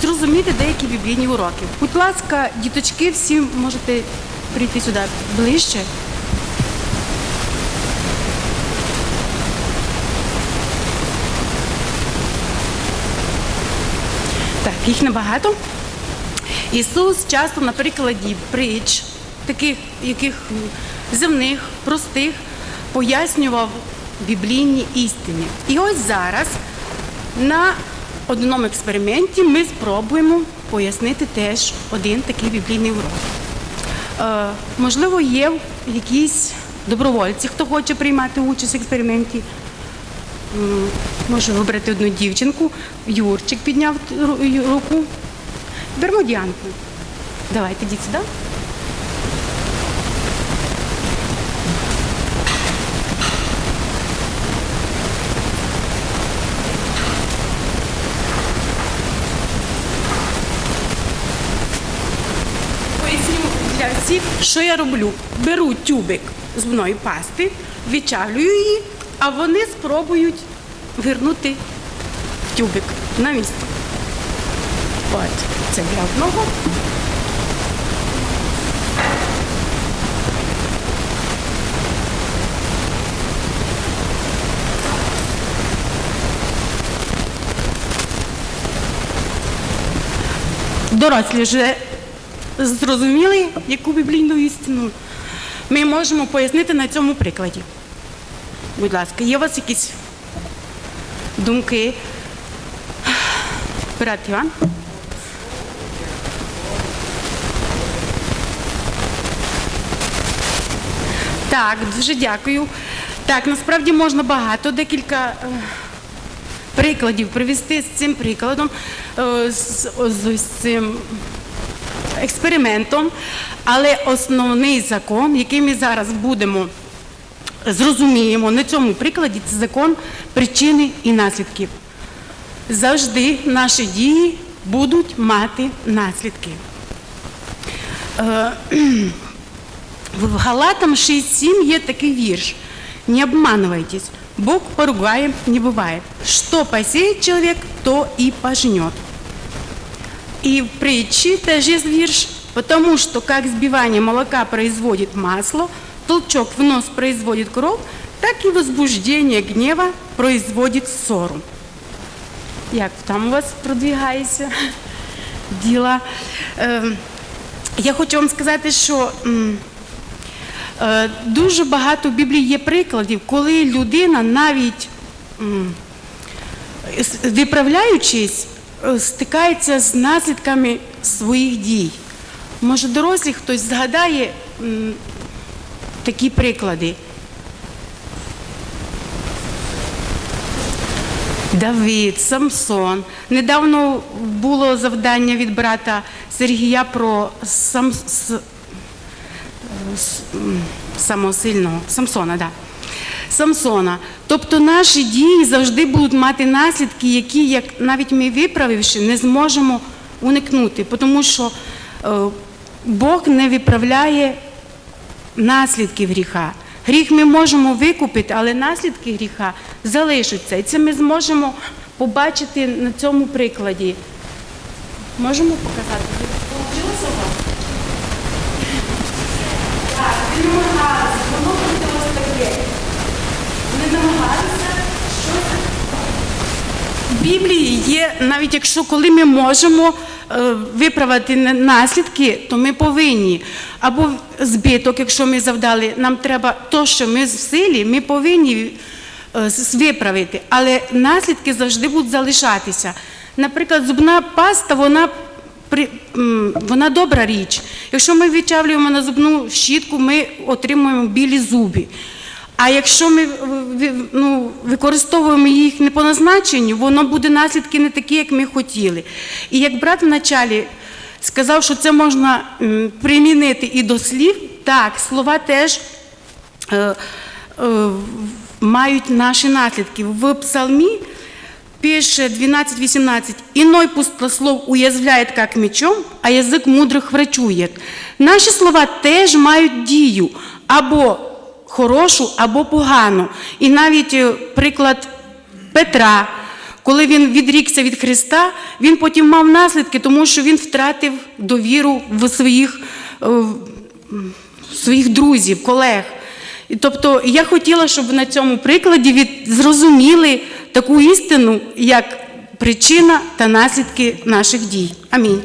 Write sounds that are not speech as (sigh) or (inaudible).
зрозуміти деякі біблійні уроки. Будь ласка, діточки, всі можете прийти сюди ближче. Так, їх небагато. Ісус часто на прикладі притч, таких яких земних, простих, пояснював біблійні істини. І ось зараз на одному експерименті ми спробуємо пояснити теж один такий біблійний урок. Е, можливо, є якісь добровольці, хто хоче приймати участь в експерименті. Можу вибрати одну дівчинку. Юрчик підняв руку. Беремо. Давайте йдіть сюди. Для що я роблю. Беру тюбик зубної пасти, відчавлюю її, а вони спробують вернути тюбик на місце. От, це для одного. Дорослі вже зрозуміли, яку біблійну істину ми можемо пояснити на цьому прикладі. Будь ласка, є у вас якісь думки? Брат Іван? Так, дуже дякую. Так, насправді можна багато, декілька е, прикладів привести з цим прикладом, е, з, з, з цим експериментом. Але основний закон, який ми зараз будемо зрозуміємо на цьому прикладі, це закон причини і наслідків. Завжди наші дії будуть мати наслідки. Е, (clears throat) В Галатам 6.7 є такий вірш. Не обманывайтесь, Бог поругаем не бывает. Что посеет человек, то и пожнет. И в притче тоже есть вирш, потому что как сбивание молока производит масло, толчок в нос производит кровь, так и возбуждение гнева производит ссору. Як там у вас продвигається (laughs) діла? Я хочу вам сказати, що е, дуже багато в Біблії є прикладів, коли людина навіть виправляючись, стикається з наслідками своїх дій. Може, дорослі хтось згадає такі приклади. Давид, Самсон. Недавно було завдання від брата Сергія про сам, с- с- м, самосильного Самсона. Да. Самсона. Тобто наші дії завжди будуть мати наслідки, які, як навіть ми виправивши, не зможемо уникнути, тому що е, Бог не виправляє наслідків гріха. Гріх ми можемо викупити, але наслідки гріха залишаться. І це ми зможемо побачити на цьому прикладі. Можемо показати? Получилося у вас? Так, ви намагалися, воно буде ось таке. Не намагалися щось. В Біблії є, навіть якщо коли ми можемо е, виправити наслідки, то ми повинні. Або збиток, якщо ми завдали, нам треба то, що ми в силі, ми повинні е, виправити. Але наслідки завжди будуть залишатися. Наприклад, зубна паста, вона вона добра річ. Якщо ми відчавлюємо на зубну щітку, ми отримуємо білі зуби. А якщо ми ну, використовуємо їх не по назначенню, воно буде наслідки не такі, як ми хотіли. І як брат вначалі сказав, що це можна примінити і до слів, так, слова теж е, е, мають наші наслідки. В псалмі пише 12-18. «Иной пустослов уязвляет как мечом, а язик мудрих врачує». Наші слова теж мають дію або хорошу, або погану. І навіть е, приклад Петра, коли він відрікся від Христа, він потім мав наслідки, тому що він втратив довіру в своїх, е, в своїх друзів, колег. І тобто я хотіла, щоб на цьому прикладі від, зрозуміли таку істину, як причина та наслідки наших дій. Амінь.